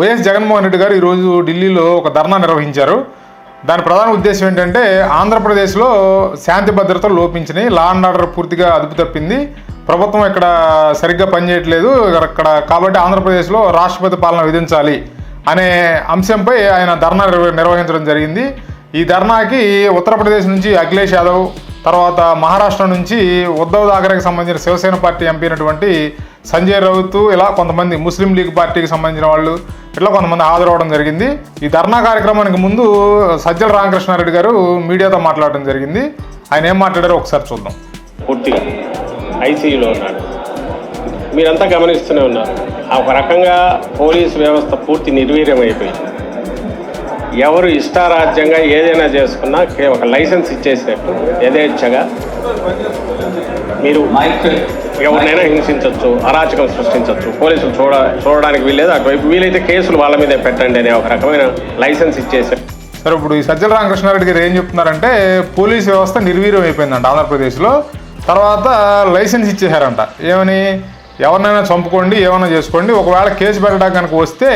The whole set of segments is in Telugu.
వైఎస్ జగన్మోహన్ రెడ్డి గారు ఈరోజు ఢిల్లీలో ఒక ధర్నా నిర్వహించారు. దాని ప్రధాన ఉద్దేశం ఏంటంటే ఆంధ్రప్రదేశ్లో శాంతి భద్రతలు లోపించినాయి. లా అండ్ ఆర్డర్ పూర్తిగా అదుపు తప్పింది. ప్రభుత్వం ఇక్కడ సరిగ్గా పనిచేయట్లేదు. అక్కడ కాబట్టి ఆంధ్రప్రదేశ్లో రాష్ట్రపతి పాలన విధించాలి అనే అంశంపై ఆయన ధర్నా నిర్వహించడం జరిగింది. ఈ ధర్నాకి ఉత్తరప్రదేశ్ నుంచి అఖిలేష్ యాదవ్ తర్వాత మహారాష్ట్ర నుంచి ఉద్ధవ్ థాకరేకి సంబంధించిన శివసేన పార్టీ ఎంపీ అయినటువంటి సంజయ్ రౌత్ ఇలా కొంతమంది ముస్లిం లీగ్ పార్టీకి సంబంధించిన వాళ్ళు ఇట్లా కొంతమంది హాజరవడం జరిగింది. ఈ ధర్నా కార్యక్రమానికి ముందు సజ్జల రామకృష్ణారెడ్డి గారు మీడియాతో మాట్లాడడం జరిగింది. ఆయన ఏం మాట్లాడారో ఒకసారి చూద్దాం. పూర్తిగా ఐసీయూలో ఉన్నాడు. మీరంతా గమనిస్తూనే ఉన్నారు. ఒక రకంగా పోలీస్ వ్యవస్థ పూర్తి నిర్వీర్యం అయిపోయింది ఎవరు ఇష్టారాజ్యంగా ఏదైనా చేసుకున్నా ఒక లైసెన్స్ ఇచ్చేసినట్టు యథేచ్ఛగా మీరు ఎవరినైనా హింసించవచ్చు అరాచకం సృష్టించవచ్చు పోలీసులు చూడ చూడడానికి వీల్లేదు. అటువైపు వీలైతే కేసులు వాళ్ళ మీదే పెట్టండి అనే ఒక రకమైన లైసెన్స్ ఇచ్చేసారు సరే ఇప్పుడు ఈ సజ్జల రామకృష్ణారెడ్డి గారు ఏం చెప్తున్నారంటే పోలీస్ వ్యవస్థ నిర్వీర్యం అయిపోయిందంట ఆంధ్రప్రదేశ్లో. తర్వాత లైసెన్స్ ఇచ్చేశారంట. ఏమని? ఎవరినైనా చంపుకోండి ఏమైనా చేసుకోండి. ఒకవేళ కేసు పెట్టడానికి కనుక వస్తే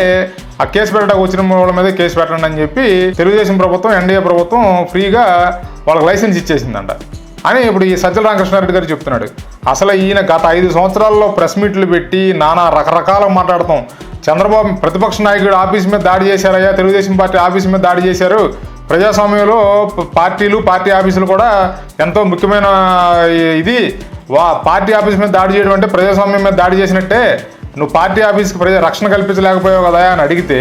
ఆ కేసు పెట్టడానికి వచ్చిన వాళ్ళ మీద కేసు పెట్టండి అని చెప్పి తెలుగుదేశం ప్రభుత్వం ఎన్డీఏ ప్రభుత్వం ఫ్రీగా వాళ్ళకి లైసెన్స్ ఇచ్చేసిందంట. అని ఇప్పుడు ఈ సజ్జల రామకృష్ణారెడ్డి గారు చెప్తున్నాడు. అసలు ఈయన గత ఐదు సంవత్సరాల్లో ప్రెస్ మీట్లు పెట్టి నానా రకరకాల మాట్లాడతాం. చంద్రబాబు ప్రతిపక్ష నాయకుడు ఆఫీస్ మీద దాడి చేశారయ్యా తెలుగుదేశం పార్టీ ఆఫీస్ మీద దాడి చేశారు. ప్రజాస్వామ్యంలో పార్టీలు పార్టీ ఆఫీసులు కూడా ఎంతో ముఖ్యమైన ఇది. వా పార్టీ ఆఫీస్ మీద దాడి చేయడం అంటే ప్రజాస్వామ్యం మీద దాడి చేసినట్టే. నువ్వు పార్టీ ఆఫీస్కి ప్రజా రక్షణ కల్పించలేకపోయావు కదా అని అడిగితే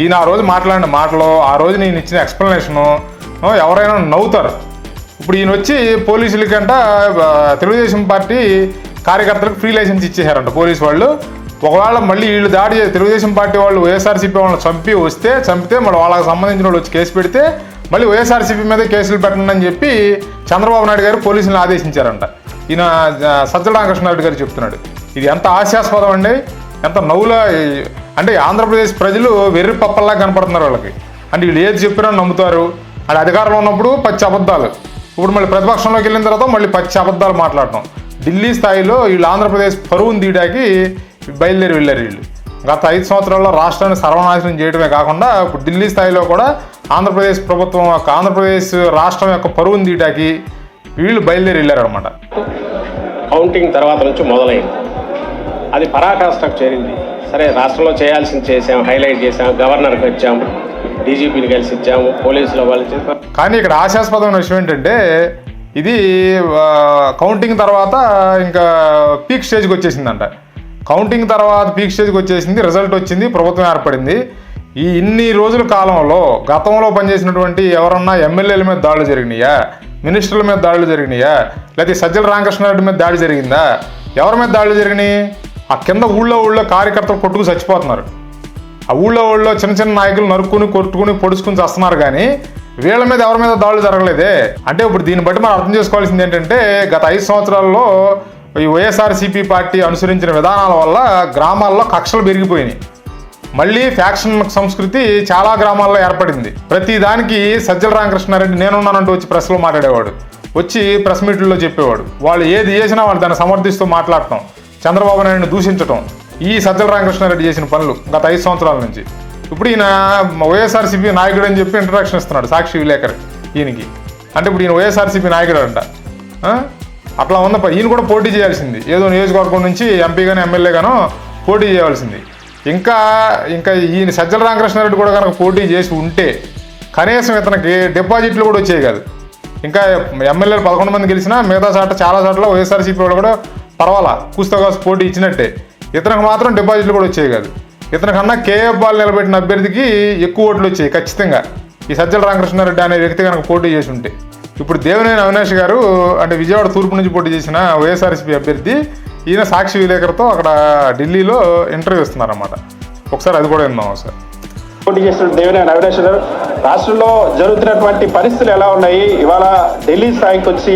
ఈయన ఆ రోజు మాట్లాడిన మాటలు ఆ రోజు నేను ఇచ్చిన ఎక్స్ప్లెనేషను ఎవరైనా నవ్వుతారు. ఇప్పుడు ఈయన వచ్చి పోలీసులకంట తెలుగుదేశం పార్టీ కార్యకర్తలకు ఫ్రీ లైసెన్స్ ఇచ్చేశారంట పోలీసు వాళ్ళు. ఒకవేళ మళ్ళీ వీళ్ళు దాడి తెలుగుదేశం పార్టీ వాళ్ళు వైఎస్ఆర్సీపీ వాళ్ళని చంపి వస్తే చంపితే మళ్ళీ వాళ్ళకి సంబంధించిన వాళ్ళు వచ్చి కేసు పెడితే మళ్ళీ వైఎస్ఆర్సీపీ మీద కేసులు పెట్టండి అని చెప్పి చంద్రబాబు నాయుడు గారు పోలీసులను ఆదేశించారంట. ఈయన సజ్జల రామకృష్ణారెడ్డి గారు చెప్తున్నాడు. ఇది ఎంత హాస్యాస్పదం అండి. ఎంత నవ్వుల అంటే ఆంధ్రప్రదేశ్ ప్రజలు వెర్రి పప్పల్లా కనపడుతున్నారు వాళ్ళకి. అంటే వీళ్ళు ఏది చెప్పినా నమ్ముతారు. అది అధికారంలో ఉన్నప్పుడు పచ్చి అబద్ధాలు. ఇప్పుడు మళ్ళీ ప్రతిపక్షంలోకి వెళ్ళిన తర్వాత మళ్ళీ పచ్చి అబద్ధాలు మాట్లాడటం. ఢిల్లీ స్థాయిలో వీళ్ళు ఆంధ్రప్రదేశ్ పరువును తీయడానికి బయలుదేరి వెళ్ళారు వీళ్ళు. గత ఐదు సంవత్సరాల్లో రాష్ట్రాన్ని సర్వనాశనం చేయడమే కాకుండా ఇప్పుడు ఢిల్లీ స్థాయిలో కూడా ఆంధ్రప్రదేశ్ ప్రభుత్వం యొక్క ఆంధ్రప్రదేశ్ రాష్ట్రం యొక్క పరువును తీయడానికి వీళ్ళు బయలుదేరి వెళ్ళారు అనమాట కౌంటింగ్ తర్వాత నుంచి మొదలైంది. అది పరాకాష్ఠకు చేరింది. సరే రాష్ట్రంలో చేయాల్సింది చేసాం హైలైట్ చేసాం గవర్నర్కి వచ్చాము డీజీపీని కలిసి ఇచ్చాము పోలీసుల వాళ్ళు కానీ ఇక్కడ ఆశాస్పదమైన విషయం ఏంటంటే ఇది కౌంటింగ్ తర్వాత ఇంకా పీక్ స్టేజ్కి వచ్చేసిందంట. కౌంటింగ్ తర్వాత పీక్ స్టేజ్కి వచ్చేసింది రిజల్ట్ వచ్చింది ప్రభుత్వం ఏర్పడింది. ఈ ఇన్ని రోజుల కాలంలో గతంలో పనిచేసినటువంటి ఎవరన్నా ఎమ్మెల్యేల మీద దాడులు జరిగినాయా? మినిస్టర్ల మీద దాడులు జరిగినాయా? లేకపోతే సజ్జల రామకృష్ణారెడ్డి మీద దాడి జరిగిందా? ఎవరి మీద దాడులు జరిగినాయి? ఆ కింద ఊళ్ళో ఊళ్ళో కార్యకర్తలు కొట్టుకు చచ్చిపోతున్నారు. ఆ ఊళ్ళో ఊళ్ళో చిన్న చిన్న నాయకులు నరుక్కుని కొట్టుకుని పొడుచుకుని చేస్తున్నారు కానీ వీళ్ళ మీద ఎవరి మీద దాడులు జరగలేదే. అంటే ఇప్పుడు దీన్ని బట్టి మనం అర్థం చేసుకోవాల్సింది ఏంటంటే గత ఐదు సంవత్సరాల్లో ఈ వైఎస్ఆర్సీపీ పార్టీ అనుసరించిన విధానాల వల్ల గ్రామాల్లో కక్షలు పెరిగిపోయినాయి. మళ్ళీ ఫ్యాక్షన్ సంస్కృతి చాలా గ్రామాల్లో ఏర్పడింది. ప్రతి దానికి సజ్జల రామకృష్ణారెడ్డి నేనున్నానంటూ వచ్చి ప్రెస్లో మాట్లాడేవాడు. వచ్చి ప్రెస్ మీట్లలో చెప్పేవాడు. వాళ్ళు ఏది చేసినా వాళ్ళు దాన్ని సమర్థిస్తూ మాట్లాడటం చంద్రబాబు నాయుడిని దూషించటం ఈ సజ్జల రామకృష్ణారెడ్డి చేసిన పనులు గత ఐదు సంవత్సరాల నుంచి. ఇప్పుడు ఈయన వైఎస్ఆర్సీపీ నాయకుడు అని చెప్పి ఇంట్రడక్షన్ ఇస్తున్నాడు సాక్షి విలేకరి ఈయనకి. అంటే ఇప్పుడు ఈయన వైఎస్ఆర్సీపీ నాయకుడు అంట అట్లా ఉన్న ఈయన కూడా పోటీ చేయాల్సింది. ఏదో నియోజకవర్గం నుంచి ఎంపీ కానీ ఎమ్మెల్యే గానో పోటీ చేయాల్సింది. ఇంకా ఇంకా ఈయన సజ్జల రామకృష్ణారెడ్డి కూడా కనుక పోటీ చేసి ఉంటే కనీసం ఇతనికి డిపాజిట్లు కూడా వచ్చేవి కాదు. ఇంకా ఎమ్మెల్యేలు పదకొండు మంది గెలిచినా మిగతా చాట చాలా చాట్ల వైఎస్ఆర్సీపీ వాళ్ళు కూడా పర్వాలా? కూస్తో కాస్త పోటీ ఇచ్చినట్టే. ఇతనికి మాత్రం డిపాజిట్లు కూడా వచ్చేవి కాదు. ఇతనికన్నా కేఎఫ్ బాల్ నిలబెట్టిన అభ్యర్థికి ఎక్కువ ఓట్లు వచ్చాయి ఖచ్చితంగా. ఈ సజ్జల రామకృష్ణారెడ్డి అనే వ్యక్తి కనుక పోటీ చేసి ఉంటే. ఇప్పుడు దేవినేని అవినాష్ గారు అంటే విజయవాడ తూర్పు నుంచి పోటీ చేసిన వైఎస్ఆర్సీపీ అభ్యర్థి ఈయన సాక్షి విలేకరుతో అక్కడ ఢిల్లీలో ఇంటర్వ్యూ ఇస్తున్నారన్నమాట. ఒకసారి అది కూడా విందాం ఒకసారి. పోటీ చేస్తున్న దేవినేని అవినాష్ గారు రాష్ట్రంలో జరుగుతున్నటువంటి పరిస్థితులు ఎలా ఉన్నాయి? ఇవాళ ఢిల్లీ స్థాయికి వచ్చి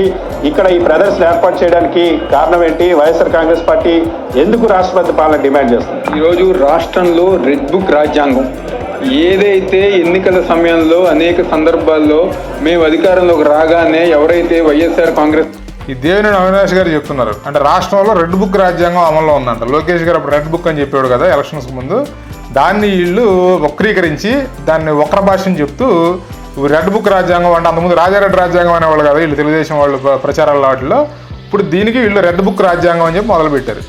ఇక్కడ ఈ ప్రదర్శన ఏర్పాటు చేయడానికి కారణం ఏంటి? వైఎస్ఆర్ కాంగ్రెస్ పార్టీ ఎందుకు రాష్ట్రపతి పాలన డిమాండ్ చేస్తుంది? ఈరోజు రాష్ట్రంలో రెడ్ బుక్ రాజ్యాంగం. ఏదైతే ఎన్నికల సమయంలో అనేక సందర్భాల్లో మేము అధికారంలోకి రాగానే ఎవరైతే వైఎస్ఆర్ కాంగ్రెస్ ఈ దేవినేని అవినాష్ గారు చెప్తున్నారు. అంటే రాష్ట్రంలో రెడ్ బుక్ రాజ్యాంగం అమల్లో ఉందంట. లోకేష్ గారు అప్పుడు రెడ్ బుక్ అని చెప్పాడు కదా ఎలక్షన్స్ ముందు. దాన్ని వీళ్ళు వక్రీకరించి దాన్ని వక్ర భాషను చెప్తూ రెడ్ బుక్ రాజ్యాంగం అంటే అంతకుముందు రాజారెడ్డి రాజ్యాంగం అనేవాళ్ళు కదా వీళ్ళు తెలుగుదేశం వాళ్ళు ప్రచారాల వాటిలో ఇప్పుడు దీనికి వీళ్ళు రెడ్ బుక్ రాజ్యాంగం అని చెప్పి మొదలుపెట్టారు.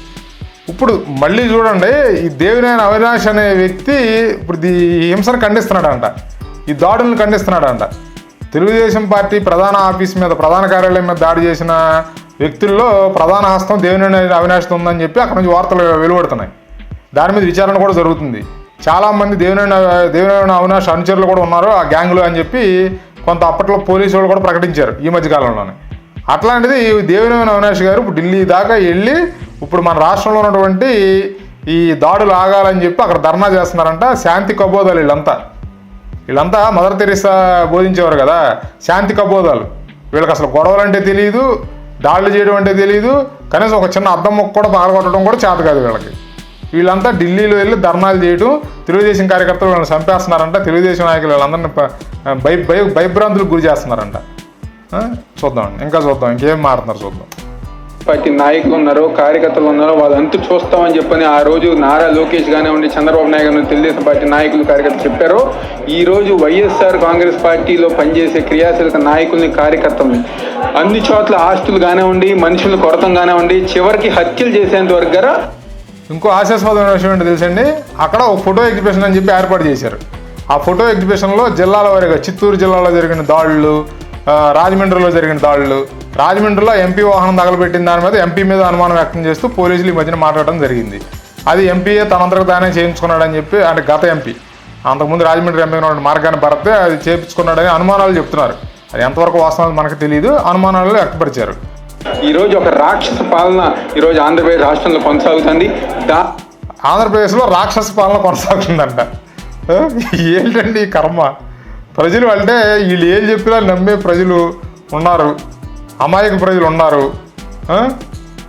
ఇప్పుడు మళ్ళీ చూడండి ఈ దేవినేని అవినాష్ అనే వ్యక్తి ఇప్పుడు ఈ హింసను ఖండిస్తున్నాడంట. ఈ దాడులను ఖండిస్తున్నాడంట. తెలుగుదేశం పార్టీ ప్రధాన ఆఫీస్ మీద ప్రధాన కార్యాలయం మీద దాడి చేసిన వ్యక్తుల్లో ప్రధాన హస్తం దేవినేని అవినాష్ ఉందని చెప్పి అక్కడ నుంచి వార్తలు వెలువడుతున్నాయి. దాని మీద విచారణ కూడా జరుగుతుంది. చాలామంది దేవినేని దేవినేని అవినాష్ అనుచరులు కూడా ఉన్నారు ఆ గ్యాంగ్లో అని చెప్పి కొంత అప్పట్లో పోలీసు వాళ్ళు కూడా ప్రకటించారు ఈ మధ్య కాలంలోనే. అట్లాంటిది దేవినేని అవినాష్ గారు ఇప్పుడు ఢిల్లీ దాకా వెళ్ళి ఇప్పుడు మన రాష్ట్రంలో ఉన్నటువంటి ఈ దాడులు ఆగాలని చెప్పి అక్కడ ధర్నా చేస్తున్నారంట శాంతి కబోదాలు వీళ్ళంతా. వీళ్ళంతా మదర్ తెరీసా బోధించేవారు కదా శాంతి కబోదాలు. వీళ్ళకి అసలు గొడవలు అంటే తెలియదు దాడులు చేయడం అంటే తెలియదు కనీసం ఒక చిన్న అద్దం ముక్క కూడా పగలగొట్టడం కూడా చేత కాదు వీళ్ళకి. వీళ్ళంతా ఢిల్లీలో వెళ్ళి ధర్నాలు చేయడం తెలుగుదేశం కార్యకర్తలు వాళ్ళని చంపేస్తున్నారంట తెలుగుదేశం నాయకులు వాళ్ళందరినీ భయ భయ భయభ్రాంతులకు గురి చేస్తున్నారంట. చూద్దాం ఇంకా చూద్దాం ఇంకేం మారుతున్నారు చూద్దాం. పార్టీ నాయకులు ఉన్నారో కార్యకర్తలు ఉన్నారో వాళ్ళంతా చూస్తామని చెప్పని ఆ రోజు నారా లోకేష్ కానివ్వండి చంద్రబాబు నాయుడు గారు తెలుగుదేశం పార్టీ నాయకులు కార్యకర్తలు చెప్పారు. ఈ రోజు వైఎస్ఆర్ కాంగ్రెస్ పార్టీలో పనిచేసే క్రియాశీలక నాయకుల్ని కార్యకర్తల్ని అన్ని చోట్ల ఆస్తులు కానివ్వండి మనుషులు కొరతం కానివ్వండి చివరికి హత్యలు చేసేంత వరకు గారా ఇంకో ఆశాస్పదమైన విషయం ఏంటో తెలుసండి? అక్కడ ఒక ఫోటో ఎగ్జిబిషన్ అని చెప్పి ఏర్పాటు చేశారు. ఆ ఫోటో ఎగ్జిబిషన్లో జిల్లాల వారీగా చిత్తూరు జిల్లాలో జరిగిన దాడులు రాజమండ్రిలో జరిగిన దాడులు రాజమండ్రిలో ఎంపీ వాహనం తగలబెట్టిన దాని మీద ఎంపీ మీద అనుమానం వ్యక్తం చేస్తూ పోలీసులు ఈ మధ్యన మాట్లాడడం జరిగింది. అది ఎంపీఏ తనంతరకు తానే చేయించుకున్నాడని చెప్పి అంటే గత ఎంపీ అంతకుముందు రాజమండ్రి ఎంపీ ఉన్న మార్గాన్ని భరతే అది చేయించుకున్నాడని అనుమానాలు చెప్తున్నారు. అది ఎంతవరకు వాస్తవం మనకు తెలియదు అనుమానాలు వ్యక్తపరిచారు. ఈరోజు ఒక రాక్షస పాలన ఈరోజు ఆంధ్రప్రదేశ్ రాష్ట్రంలో కొనసాగుతుంది. దా ఆంధ్రప్రదేశ్లో రాక్షస పాలన కొనసాగుతుందంట. ఏంటండి ఈ కర్మ? ప్రజలు అంటే వీళ్ళు ఏం చెప్పినా నమ్మే ప్రజలు ఉన్నారు. అమాయక ప్రజలు ఉన్నారు.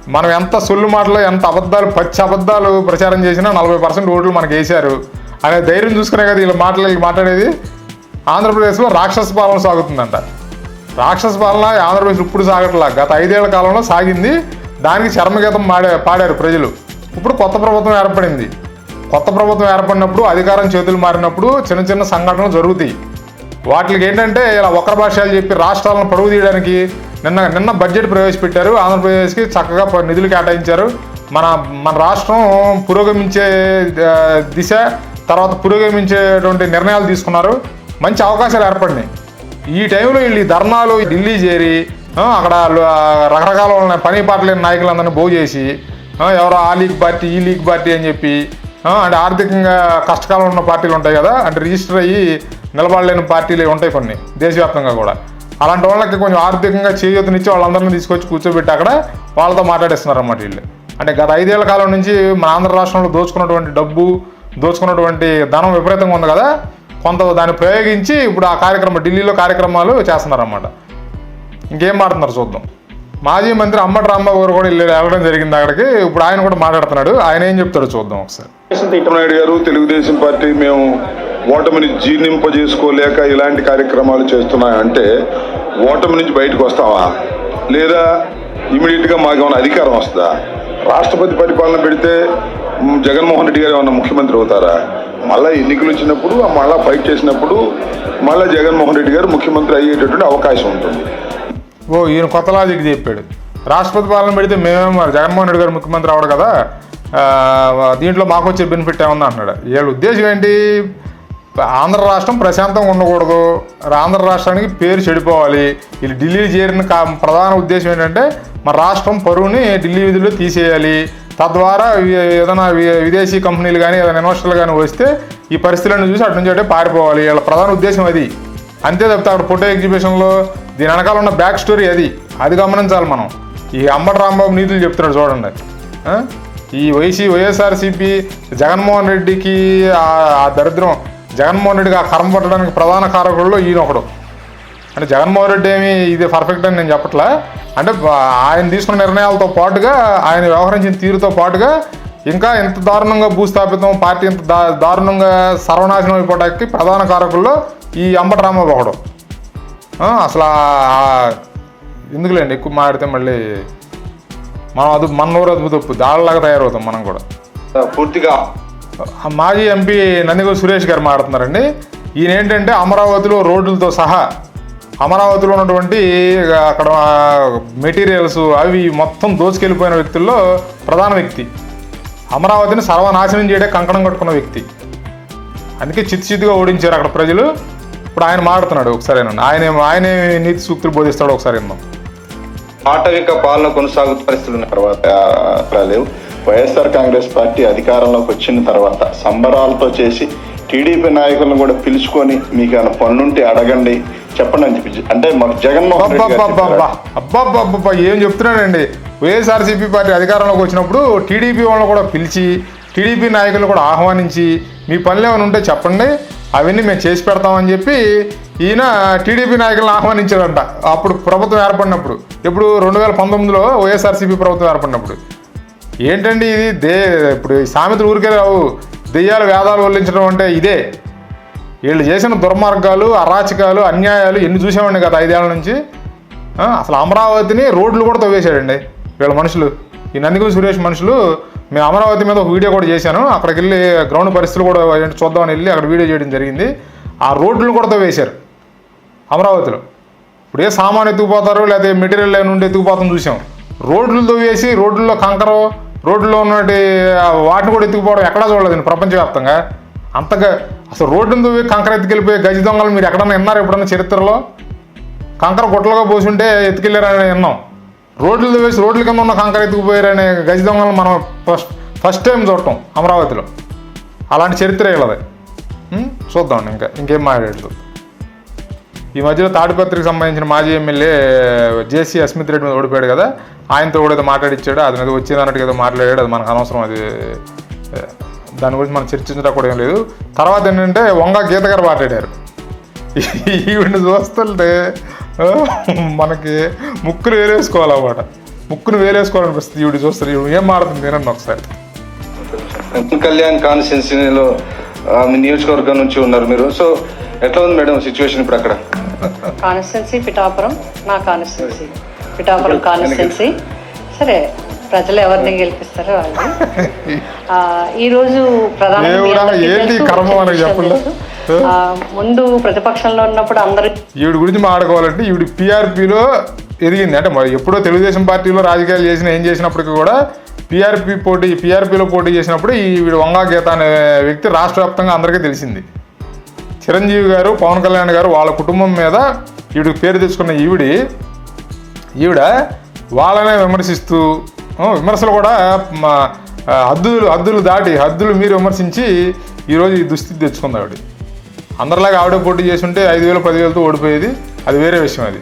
మనం ఎంత సొల్లు మాటలు ఎంత అబద్ధాలు పచ్చి అబద్ధాలు ప్రచారం చేసినా నలభై పర్సెంట్ ఓట్లు మనకి వేశారు. అనే ధైర్యం చూసుకునే కదా వీళ్ళ మాటలు వీళ్ళు మాట్లాడేది. ఆంధ్రప్రదేశ్లో రాక్షస పాలన సాగుతుందంట. రాక్షస పాలన ఆంధ్రప్రదేశ్ ఇప్పుడు సాగట్లా. గత ఐదేళ్ళ కాలంలో సాగింది. దానికి చర్మగీతం మాడే పాడారు ప్రజలు. ఇప్పుడు కొత్త ప్రభుత్వం ఏర్పడింది. కొత్త ప్రభుత్వం ఏర్పడినప్పుడు అధికారం చేతులు మారినప్పుడు చిన్న చిన్న సంఘటనలు జరుగుతాయి. వాటికి ఏంటంటే ఇలా ఒకర భాషలు చెప్పి రాష్ట్రాలను పొడుగు తీయడానికి నిన్న నిన్న బడ్జెట్ ప్రవేశపెట్టారు. ఆంధ్రప్రదేశ్కి చక్కగా నిధులు కేటాయించారు. మన మన రాష్ట్రం పురోగమించే దిశ తర్వాత పురోగమించేటువంటి నిర్ణయాలు తీసుకున్నారు. మంచి అవకాశాలు ఏర్పడినాయి. ఈ టైంలో వీళ్ళు ధర్నాలు ఢిల్లీ చేరి అక్కడ రకరకాల వాళ్ళని పని పాటలేని నాయకులందరినీ బోగు చేసి ఎవరో ఆ లీగ్ పార్టీ ఈ లీగ్ పార్టీ అని చెప్పి అంటే ఆర్థికంగా కష్టకాలం ఉన్న పార్టీలు ఉంటాయి కదా అంటే రిజిస్టర్ అయ్యి నిలబడలేని పార్టీలు ఉంటాయి కొన్ని దేశవ్యాప్తంగా కూడా. అలాంటి వాళ్ళకి కొంచెం ఆర్థికంగా చేయూతనిచ్చి వాళ్ళందరినీ తీసుకొచ్చి కూర్చోబెట్టి అక్కడ వాళ్ళతో మాట్లాడేస్తున్నారు అన్నమాట వీళ్ళు. అంటే గత ఐదేళ్ళ కాలం నుంచి మన ఆంధ్ర రాష్ట్రంలో దోచుకున్నటువంటి డబ్బు దోచుకున్నటువంటి ధనం విపరీతంగా ఉంది కదా కొంత దాన్ని ప్రయోగించి ఇప్పుడు ఆ కార్యక్రమం ఢిల్లీలో కార్యక్రమాలు చేస్తున్నారన్నమాట. ఇంకేం మాట్లాడుతున్నారు చూద్దాం. మాజీ మంత్రి అమ్మటి రాంబాబు గారు కూడా వెళ్ళడం జరిగింది అక్కడికి. ఇప్పుడు ఆయన కూడా మాట్లాడుతున్నాడు. ఆయన ఏం చెప్తారో చూద్దాం ఒకసారి. నాయుడు గారు తెలుగుదేశం పార్టీ మేము ఓటమిని జీర్ణింపజేసుకోలేక ఇలాంటి కార్యక్రమాలు చేస్తున్నాయంటే ఓటమి నుంచి బయటకు వస్తావా? లేదా ఇమీడియట్గా మాకు ఏమైనా అధికారం వస్తుందా? రాష్ట్రపతి పరిపాలన పెడితే జగన్మోహన్ రెడ్డి గారు ఏమైనా ముఖ్యమంత్రి అవుతారా? మళ్ళీ ఎన్నికలు వచ్చినప్పుడు మళ్ళీ ఫైట్ చేసినప్పుడు మళ్ళీ జగన్మోహన్ రెడ్డి గారు ముఖ్యమంత్రి అయ్యేటటువంటి అవకాశం ఉంటుంది. ఓ ఈయన కొత్త లాజిక్ చెప్పాడు. రాష్ట్రపతి పాలన పెడితే మేమేమో జగన్మోహన్ రెడ్డి గారు ముఖ్యమంత్రి అవడు కదా? దీంట్లో మాకు వచ్చే బెనిఫిట్ ఏమన్నా అన్నాడు వీళ్ళ ఉద్దేశం ఏంటి? ఆంధ్ర రాష్ట్రం ప్రశాంతంగా ఉండకూడదు. ఆంధ్ర రాష్ట్రానికి పేరు చెడిపోవాలి. వీళ్ళు ఢిల్లీ చేరిన కా ప్రధాన ఉద్దేశం ఏంటంటే మన రాష్ట్రం పరువుని ఢిల్లీ విధుల్లో తీసేయాలి. తద్వారా ఏదైనా వి- విదేశీ కంపెనీలు కానీ ఏదైనా ఇన్వెస్టర్లు కానీ వస్తే ఈ పరిస్థితులను చూసి అటు నుంచి అటే పారిపోవాలి. వీళ్ళ ప్రధాన ఉద్దేశం అది. అంతే తప్పితే అక్కడ ఫోటో ఎగ్జిబిషన్లో దీని వెనకాల ఉన్న బ్యాక్ స్టోరీ అది. అది గమనించాలి మనం. ఈ అంబటి రాంబాబు నీతులు చెప్తున్నాడు చూడండి. ఈ వైసీ వైఎస్ఆర్సీపీ జగన్మోహన్ రెడ్డికి ఆ- దరిద్రం జగన్మోహన్ రెడ్డికి ఆ కర్మ పట్టడానికి ప్రధాన కారకుల్లో ఈయన ఒకడు అంటే జగన్మోహన్ రెడ్డి ఏమి ఇది పర్ఫెక్ట్ అని నేను చెప్పట్లే. అంటే ఆయన తీసుకున్న నిర్ణయాలతో పాటుగా ఆయన వ్యవహరించిన తీరుతో పాటుగా ఇంకా ఇంత దారుణంగా భూస్థాపితం పార్టీ ఇంత దా దారుణంగా సర్వనాశనం అయిపోవడానికి ప్రధాన కారకుల్లో ఈ అంబటి రాంబాబు ఒకడు. అసలు ఎందుకులేండి ఎక్కువ మాడితే మళ్ళీ మనం అది మన నోరు అదుపు తప్పు దాళ్ళలాగా తయారవుతాం మనం కూడా. పూర్తిగా. మాజీ ఎంపీ నందిగోలు సురేష్ గారు మాట్లాడుతున్నారండి. ఈయన ఏంటంటే అమరావతిలో రోడ్లతో సహా అమరావతిలో ఉన్నటువంటి అక్కడ మెటీరియల్స్ అవి మొత్తం దోచుకెళ్ళిపోయిన వ్యక్తుల్లో ప్రధాన వ్యక్తి. అమరావతిని సర్వనాశనం చేయడే కంకణం కట్టుకున్న వ్యక్తి. అందుకే చిత్తుచిత్తుగా ఓడించారు అక్కడ ప్రజలు. ఇప్పుడు ఆయన మాడుతున్నాడు ఒకసారి ఆయన ఆయనే నీతి సూక్తులు బోధిస్తాడు ఒకసారి విన్నాం ఆటవిక పాలన కొనసాగుతున్న పరిస్థితులు ఉన్న తర్వాత లేవు. వైఎస్ఆర్ కాంగ్రెస్ పార్టీ అధికారంలోకి వచ్చిన తర్వాత సంబరాలతో చేసి టీడీపీ నాయకులను కూడా పిలుచుకొని మీకు ఏమైనా పనులుంటే అడగండి. చెప్పండి అని చెప్పి అంటే మాకు జగన్మోహన్ రెడ్డి గారు అబ్బబ్బబ్బబ్బా. చెప్పారు. ఏం చెప్తున్నానండి వైఎస్ఆర్సీపీ పార్టీ అధికారంలోకి వచ్చినప్పుడు టీడీపీ వాళ్ళని కూడా పిలిచి టీడీపీ నాయకులు కూడా ఆహ్వానించి మీ పనులు ఏమైనా ఉంటే చెప్పండి అవన్నీ మేము చేసి పెడతామని చెప్పి ఈయన టీడీపీ నాయకులను ఆహ్వానించాడంట. అప్పుడు ప్రభుత్వం ఏర్పడినప్పుడు. ఇప్పుడు రెండు వేల పంతొమ్మిదిలో వైఎస్ఆర్సీపీ ప్రభుత్వం ఏర్పడినప్పుడు. ఏంటండి ఇది? దే ఇప్పుడు ఈ సామెతలు ఊరికే రావు. దెయ్యాలు వేదాలు వల్లించడం అంటే ఇదే. వీళ్ళు చేసిన దుర్మార్గాలు అరాచకాలు అన్యాయాలు ఎన్ని చూసామండి గత ఐదేళ్ళ నుంచి? అసలు అమరావతిని రోడ్లు కూడా తవ్వేశాడండి వీళ్ళ మనుషులు. ఈ నందిగురి సురేష్ మనుషులు మేము అమరావతి మీద ఒక వీడియో కూడా చేశాను. అక్కడికి వెళ్ళి గ్రౌండ్ పరిస్థితులు కూడా చూద్దామని వెళ్ళి అక్కడ వీడియో చేయడం జరిగింది. ఆ రోడ్లు కూడా తవ్వేశారు అమరావతిలో. ఇప్పుడు ఏ సామాన్ ఎత్తుకుపోతారు లేకపోతే మెటీరియల్ నుండి ఎత్తుకుపోతాం చూసాం. రోడ్లు తవ్వేసి రోడ్లలో కంకర రోడ్లో ఉన్నటి వాటిని కూడా ఎత్తుకుపోవడం ఎక్కడా చూడలేదండి ప్రపంచవ్యాప్తంగా. అంతగా అసలు రోడ్డు తవ్వి కంకర ఎత్తుకెళ్ళిపోయే గజ దొంగలు మీరు ఎక్కడన్నా విన్నారు ఎప్పుడన్నా చరిత్రలో? కంకర గుట్టలుగా పోసుంటే ఎత్తుకెళ్ళారని విన్నాం. రోడ్లు తవ్వేసి రోడ్ల కింద ఉన్న కంకర ఎత్తుకుపోయారనే గజ దొంగలు మనం ఫస్ట్ ఫస్ట్ టైం చూడటం అమరావతిలో. అలాంటి చరిత్ర వీళ్ళది చూద్దాం ఇంకా. ఇంకేం మాట్లాడదు? ఈ మధ్యలో తాడిపత్రికి సంబంధించిన మాజీ ఎమ్మెల్యే జేసీ అస్మిత్ రెడ్డి మీద ఓడిపోయాడు కదా. ఆయనతో కూడా ఏదో మాట్లాడిచ్చాడు. అది ఏదో వచ్చేది అన్నట్టుగా ఏదో మాట్లాడాడు. అది మనకు అనవసరం. అది దాని గురించి మనం చర్చించడం కూడా ఏం లేదు. తర్వాత ఏంటంటే వంగ గీత గారు మాట్లాడారు ఈవిడిని చూస్తుంటే మనకి ముక్కును వేలేసుకోవాలన్నమాట. ముక్కును వేలేసుకోవాలనిపిస్తుంది ఈవిడ చూస్తారు ఈవిడ ఏం మాడుతుంది తినండి ఒకసారి. పవన్ కళ్యాణ్ కాన్స్టిట్యున్సీలో మీ నియోజకవర్గం నుంచి ఉన్నారు మీరు. సో ఎట్లా ఉంది మేడం సిచ్యువేషన్ ఇప్పుడు అక్కడ? కాన్స్టిట్యున్సీ పిఠాపురం నా కాన్స్టిట్యున్సీ. పిఠాపురం కాన్స్టిట్యున్సీ. సరే ప్రజలు ఎవరిని గెలిపిస్తారో వాళ్ళు. ఈరోజు ముందు ప్రతిపక్షంలో ఉన్నప్పుడు అందరూ ఈవిడ గురించి మాట్లాడుకోవాలంటే ఈవిడ పీఆర్పీలో ఎదిగింది. అంటే మరి ఎప్పుడో తెలుగుదేశం పార్టీలో రాజకీయాలు చేసిన ఏం చేసినప్పటికీ కూడా పీఆర్పీ పోటీ పీఆర్పీలో పోటీ చేసినప్పుడు ఈవిడ వంగా గీత అనే వ్యక్తి రాష్ట్ర వ్యాప్తంగా అందరికీ తెలిసింది. చిరంజీవి గారు పవన్ కళ్యాణ్ గారు వాళ్ళ కుటుంబం మీద ఈవిడికి పేరు తెచ్చుకున్న ఈవిడి ఈవిడ వాళ్ళనే విమర్శిస్తూ విమర్శలు కూడా మా హద్దులు హద్దులు దాటి హద్దులు మీరు విమర్శించి ఈరోజు ఈ దుస్థితి తెచ్చుకుంది ఆవిడ. అందరిలాగా ఆవిడ పోటీ చేసి ఉంటే ఐదు వేలు పదివేలతో ఓడిపోయేది. అది వేరే విషయం అది.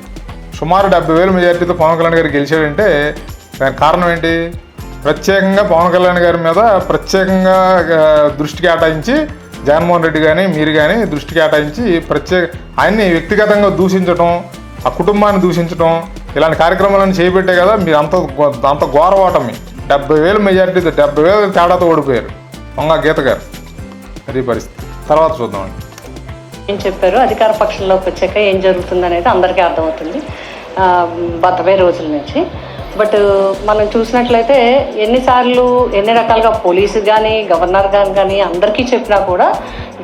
సుమారు డెబ్బై వేల మెజార్టీతో పవన్ కళ్యాణ్ గారు గెలిచాడంటే దానికి కారణం ఏంటి? ప్రత్యేకంగా పవన్ కళ్యాణ్ గారి మీద ప్రత్యేకంగా దృష్టి కేటాయించి జగన్మోహన్ రెడ్డి కానీ మీరు కానీ దృష్టి కేటాయించి ప్రత్యేక ఆయన్ని వ్యక్తిగతంగా దూషించడం ఆ కుటుంబాన్ని దూషించడం ఇలాంటి కార్యక్రమాలను చేయబట్టే కదా మీరు అంత అంత ఘోర ఓటమి డెబ్బై వేల మెజార్టీతో డెబ్బై వేల తేడాతో ఓడిపోయారు. వంగ గీత గారు. అది పరిస్థితి. తర్వాత చూద్దామండి. ఏం చెప్పారు? అధికార పక్షంలోకి వచ్చాక ఏం జరుగుతుంది అనేది అందరికీ అర్థమవుతుంది. బతవే రోజుల నుంచి. బట్ మనం చూసినట్లయితే ఎన్నిసార్లు ఎన్ని రకాలుగా పోలీసు కానీ గవర్నర్ గారు కానీ అందరికీ చెప్పినా కూడా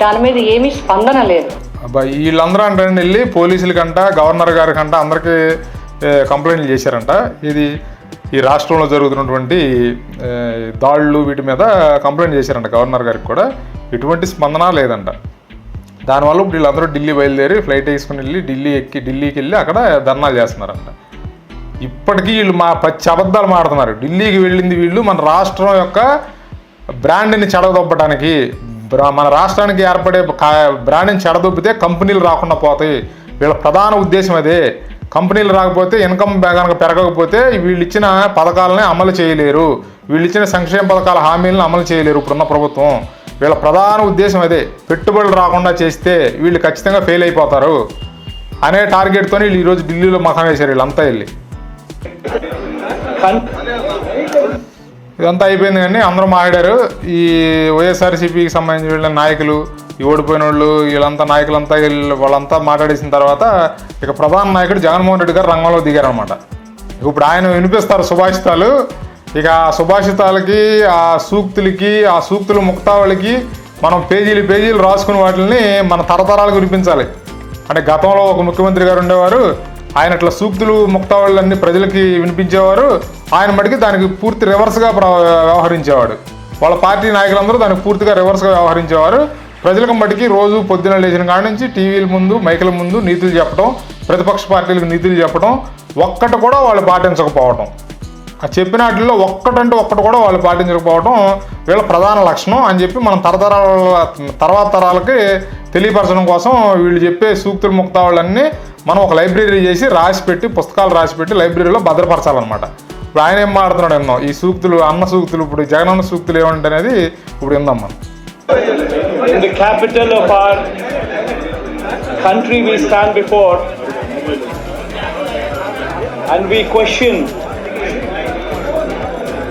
దాని మీద ఏమీ స్పందన లేదు. వీళ్ళందరూ అంటారండి వెళ్ళి పోలీసులకంట గవర్నర్ గారి కంట అందరికీ కంప్లైంట్లు చేశారంట. ఇది ఈ రాష్ట్రంలో జరుగుతున్నటువంటి దాడులు వీటి మీద కంప్లైంట్ చేశారంట గవర్నర్ గారికి కూడా. ఎటువంటి స్పందన లేదంట. దానివల్ల ఇప్పుడు వీళ్ళందరూ ఢిల్లీ బయలుదేరి ఫ్లైట్ వేసుకుని వెళ్ళి ఢిల్లీ ఎక్కి ఢిల్లీకి వెళ్ళి అక్కడ ధర్నాలు చేస్తున్నారంట. ఇప్పటికీ వీళ్ళు మా పచ్చి అబద్ధాలు మాడుతున్నారు ఢిల్లీకి వెళ్ళింది వీళ్ళు మన రాష్ట్రం యొక్క బ్రాండ్ని చెడదొబ్బడానికి బ్రా- మన రాష్ట్రానికి ఏర్పడే కా- బ్రాండ్ని చెడదొబ్బితే కంపెనీలు రాకుండా పోతాయి. వీళ్ళ ప్రధాన ఉద్దేశం అదే. కంపెనీలు రాకపోతే ఇన్కమ్ కనుక పెరగకపోతే వీళ్ళు ఇచ్చిన పథకాలని అమలు చేయలేరు. వీళ్ళు ఇచ్చిన సంక్షేమ పథకాల హామీలను అమలు చేయలేరు ఇప్పుడున్న ప్రభుత్వం. వీళ్ళ ప్రధాన ఉద్దేశం అదే. పెట్టుబడులు రాకుండా చేస్తే వీళ్ళు ఖచ్చితంగా ఫెయిల్ అయిపోతారు. అనే టార్గెట్తో వీళ్ళు ఈరోజు ఢిల్లీలో మఖం వేశారు వీళ్ళంతా వెళ్ళి. ఇదంతా అయిపోయింది కానీ అందరూ మాట్లాడారు. ఈ వైఎస్ఆర్సీపీకి సంబంధించిన వీళ్ళ నాయకులు ఈ ఓడిపోయిన వాళ్ళు వీళ్ళంతా నాయకులంతా వాళ్ళంతా మాట్లాడేసిన తర్వాత ఇక ప్రధాన నాయకుడు జగన్మోహన్ రెడ్డి గారు రంగంలో దిగారనమాట ఇప్పుడు ఆయన వినిపిస్తారు సుభాషితాలు ఇక ఆ సుభాషితాలకి ఆ సూక్తులకి ఆ సూక్తుల ముక్తావళికి మనం పేజీలు పేజీలు రాసుకుని వాటిని మన తరతరాలకు వినిపించాలి. అంటే గతంలో ఒక ముఖ్యమంత్రి గారు ఉండేవారు. ఆయన అట్లా సూక్తులు ముక్తావళిలన్నీ ప్రజలకి వినిపించేవారు. ఆయన మటుకి దానికి పూర్తి రివర్స్గా వ్యవహరించేవాడు. వాళ్ళ పార్టీ నాయకులందరూ దానికి పూర్తిగా రివర్స్గా వ్యవహరించేవారు. ప్రజలకు మటుకి రోజు పొద్దున లేచిన కాడి నుంచి టీవీల ముందు మైకుల ముందు నీతులు చెప్పడం ప్రతిపక్ష పార్టీలకు నీతులు చెప్పడం ఒక్కటి కూడా వాళ్ళు పాటించకపోవటం. చెప్పిన వాటిల్లో ఒక్కటంటే ఒక్కటి కూడా వాళ్ళు పాటించకపోవడం వీళ్ళ ప్రధాన లక్షణం అని చెప్పి మనం తరతరాల తర్వాత తరాలకి తెలియపరచడం కోసం వీళ్ళు చెప్పే సూక్తులు ముక్తావాళ్ళన్నీ మనం ఒక లైబ్రరీ చేసి రాసి పెట్టి పుస్తకాలు రాసి పెట్టి లైబ్రరీలో భద్రపరచాలన్నమాట. ఇప్పుడు ఆయన ఏం మాడుతున్నాడు ఎన్నో. ఈ సూక్తులు అన్న సూక్తులు ఇప్పుడు జగనన్న సూక్తులు ఏమంటే అనేది ఇప్పుడు విందాం మనం. In the capital of our country we stand before and we question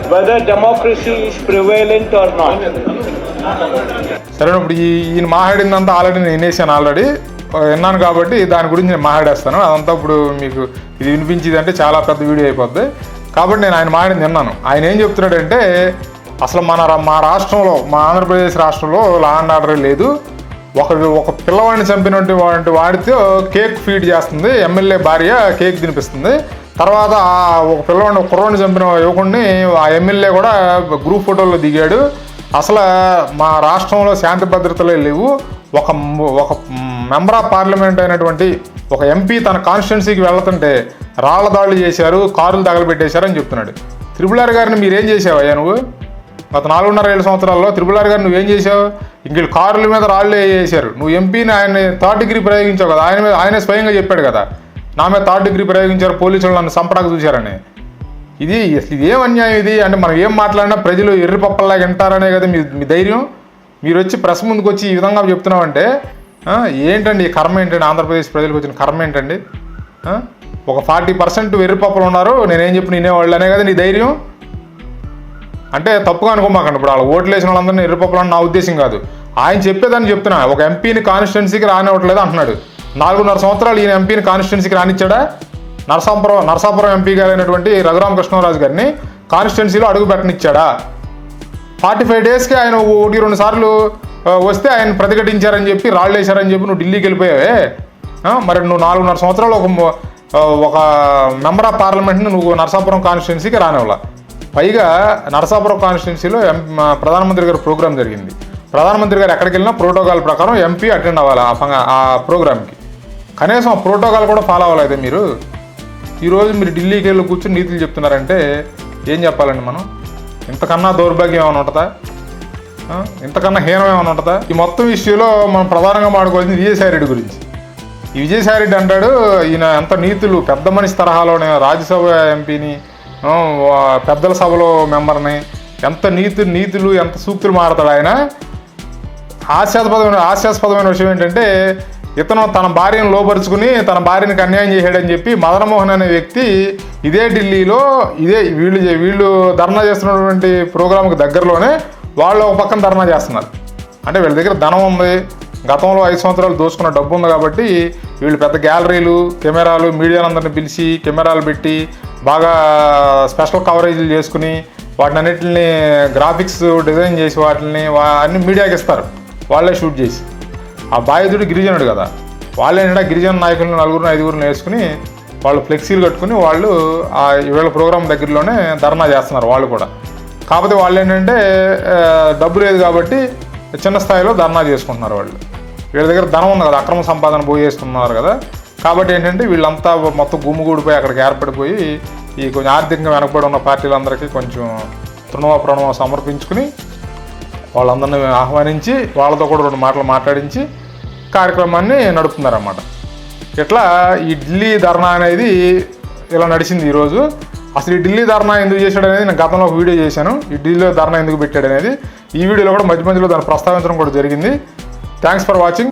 whether democracy is prevalent or not. సరే ఇప్పుడు ఈ ఈయన మాట్లాడిందంతా ఆల్రెడీ నేను వినేసాను ఆల్రెడీ. విన్నాను కాబట్టి దాని గురించి నేను మాట్లాడేస్తాను. అదంతా ఇప్పుడు మీకు ఇది వినిపించింది అంటే చాలా పెద్ద వీడియో అయిపోద్ది. కాబట్టి నేను ఆయన మాట్లాడింది విన్నాను. ఆయన ఏం చెప్తున్నాడంటే అసలు మన రా- మా రాష్ట్రంలో మా ఆంధ్రప్రదేశ్ రాష్ట్రంలో లా అండ్ ఆర్డర్ లేదు. ఒక ఒక పిల్లవాడిని చంపినటువంటి వాడి వాడితో కేక్ ఫీడ్ చేస్తుంది. ఎమ్మెల్యే భార్య కేక్ తినిపిస్తుంది. తర్వాత ఒక పిల్లవాడిని కుర్రోడిని చంపిన యువకుడిని ఆ ఎమ్మెల్యే కూడా గ్రూప్ ఫోటోలో దిగాడు. అసలు మా రాష్ట్రంలో శాంతి భద్రతలే లేవు. ఒక ఒక మెంబర్ ఆఫ్ పార్లమెంట్ అయినటువంటి ఒక ఎంపీ తన కాన్స్టిట్యున్సీకి వెళ్తుంటే రాళ్ళ దాడులు చేశారు కారులు తగలబెట్టేశారు అని చెప్తున్నాడు. త్రిపులారి గారిని మీరేం చేసావయ్యా నువ్వు? గత నాలుగున్నర ఏడు సంవత్సరాల్లో త్రిపులారి గారు నువ్వేం చేసావు ఇంక కారుల మీద రాళ్ళు వేసారు నువ్వు ఎంపీని ఆయన థర్డ్ డిగ్రీ ప్రయోగించావు కదా ఆయన మీద ఆయనే స్వయంగా చెప్పాడు కదా. నా మీద థర్డ్ డిగ్రీ ప్రయోగించారు పోలీసులు నన్ను సంపడానికి చూశారని. ఇది అసలు ఇది ఏం అన్యాయం ఇది? అంటే మనం ఏం మాట్లాడినా ప్రజలు ఎర్రిపప్పల్లాగా వింటారనే కదా మీ మీ ధైర్యం. మీరు వచ్చి ప్రెస్ ముందుకు వచ్చి ఈ విధంగా చెప్తున్నామంటే ఏంటండి ఈ కర్మ ఏంటండి? ఆంధ్రప్రదేశ్ ప్రజలకు వచ్చిన కర్మ ఏంటండి? ఒక ఫార్టీ పర్సెంట్ వెర్రిపప్పలు ఉన్నారు నేనేం చెప్పి నేనేవాళ్ళు అనే కదా నీ ధైర్యం? అంటే తప్పుగా అనుకోమాకండి ఇప్పుడు వాళ్ళు ఓట్లు వేసిన వాళ్ళందరినీ ఎర్రిపప్పలు అని నా ఉద్దేశం కాదు. ఆయన చెప్పేదాన్ని చెప్తున్నా ఒక ఎంపీని కాన్స్టిట్యున్సీకి రానివ్వట్లేదు అంటున్నాడు. నాలుగున్నర సంవత్సరాలు ఈయన ఎంపీని కాన్స్టిట్యున్సీకి రానిచ్చాడా? నరసాపురం నరసాపురం ఎంపీ గారైనటువంటి రఘురామ కృష్ణరాజు గారిని కాన్స్టిట్యున్సీలో అడుగు పెట్టనిచ్చాడా? ఫార్టీ ఫైవ్ డేస్కి ఆయన ఒకటి రెండు సార్లు వస్తే ఆయన ప్రతిఘటించారని చెప్పి రాళ్ళు వేశారని చెప్పి నువ్వు ఢిల్లీకి వెళ్ళిపోయావే? మరి నువ్వు నాలుగున్నర సంవత్సరాలు ఒక ఒక మెంబర్ ఆఫ్ పార్లమెంట్ని నువ్వు నరసాపురం కాన్స్టిట్యున్సీకి రానివ్వాల. పైగా నరసాపురం కాన్స్టిట్యున్సీలో ఎం ప్రధానమంత్రి గారి ప్రోగ్రాం జరిగింది. ప్రధానమంత్రి గారు ఎక్కడికి వెళ్ళినా ప్రోటోకాల్ ప్రకారం ఎంపీ అటెండ్ అవ్వాలి ఆ ఫంగ ఆ ప్రోగ్రామ్కి కనీసం ప్రోటోకాల్ కూడా ఫాలో అవ్వలేదు మీరు? ఈరోజు మీరు ఢిల్లీకి వెళ్ళి కూర్చొని నీతులు చెప్తున్నారంటే ఏం చెప్పాలండి మనం? ఇంతకన్నా దౌర్భాగ్యం ఏమైనా ఉంటుందా? ఇంతకన్నా హీనం ఏమైనా ఉంటుందా? ఈ మొత్తం ఇష్యూలో మనం ప్రధానంగా మాడుకోవాల్సింది విజయసాయి రెడ్డి గురించి. ఈ విజయసాయి రెడ్డి అంటాడు ఈయన ఎంత నీతులు పెద్ద మనిషి తరహాలోనే రాజ్యసభ ఎంపీని పెద్దల సభలో మెంబర్ని ఎంత నీతి నీతులు ఎంత సూక్తులు మాడతాడు ఆయన? హాస్యాస్పదమైన హాస్యాస్పదమైన విషయం ఏంటంటే ఇతను తన భార్యను లోపరుచుకుని తన భార్యనికి అన్యాయం చేశాడని చెప్పి మదనమోహన్ అనే వ్యక్తి ఇదే ఢిల్లీలో ఇదే వీళ్ళు వీళ్ళు ధర్నా చేస్తున్నటువంటి ప్రోగ్రాంకి దగ్గరలోనే వాళ్ళు ఒక పక్కన ధర్నా చేస్తున్నారు. అంటే వీళ్ళ దగ్గర ధనం ఉంది. గతంలో ఐదు సంవత్సరాలు దోచుకున్న డబ్బు ఉంది కాబట్టి వీళ్ళు పెద్ద గ్యాలరీలు కెమెరాలు మీడియాలందరిని పిలిచి కెమెరాలు పెట్టి బాగా స్పెషల్ కవరేజీలు చేసుకుని వాటిని అన్నిటిని గ్రాఫిక్స్ డిజైన్ చేసి వాటిని అన్ని మీడియాకి ఇస్తారు. వాళ్ళే షూట్ చేసి. ఆ బాధితుడు గిరిజనుడు కదా. వాళ్ళు గిరిజన నాయకులను నలుగురిని ఐదుగురిని వేసుకుని వాళ్ళు ఫ్లెక్సీలు కట్టుకుని వాళ్ళు ఆ వీళ్ళ ప్రోగ్రాం దగ్గరలోనే ధర్నా చేస్తున్నారు వాళ్ళు కూడా. కాకపోతే వాళ్ళు ఏంటంటే డబ్బు లేదు కాబట్టి చిన్న స్థాయిలో ధర్నా చేసుకుంటున్నారు వాళ్ళు. వీళ్ళ దగ్గర ధనం ఉంది కదా అక్రమ సంపాదన పోయేస్తున్నారు కదా. కాబట్టి ఏంటంటే వీళ్ళంతా మొత్తం గుమ్ముగూడిపోయి అక్కడికి ఏర్పడిపోయి ఈ కొంచెం ఆర్థికంగా వెనకబడి ఉన్న పార్టీలందరికీ కొంచెం తృణవ ప్రణవ సమర్పించుకుని వాళ్ళందరినీ ఆహ్వానించి వాళ్ళతో కూడా రెండు మాటలు మాట్లాడించి కార్యక్రమాన్ని నడుపుతున్నారన్నమాట. ఇట్లా ఈ ఢిల్లీ ధర్నా అనేది ఇలా నడిచింది ఈరోజు. అసలు ఈ ఢిల్లీ ధర్నా ఎందుకు చేశాడు అనేది నేను గతంలో ఒక వీడియో చేశాను. ఈ ఢిల్లీలో ధర్నా ఎందుకు పెట్టాడు అనేది. ఈ వీడియోలో కూడా మధ్య మధ్యలో దాన్ని ప్రస్తావించడం కూడా జరిగింది. Thanks for watching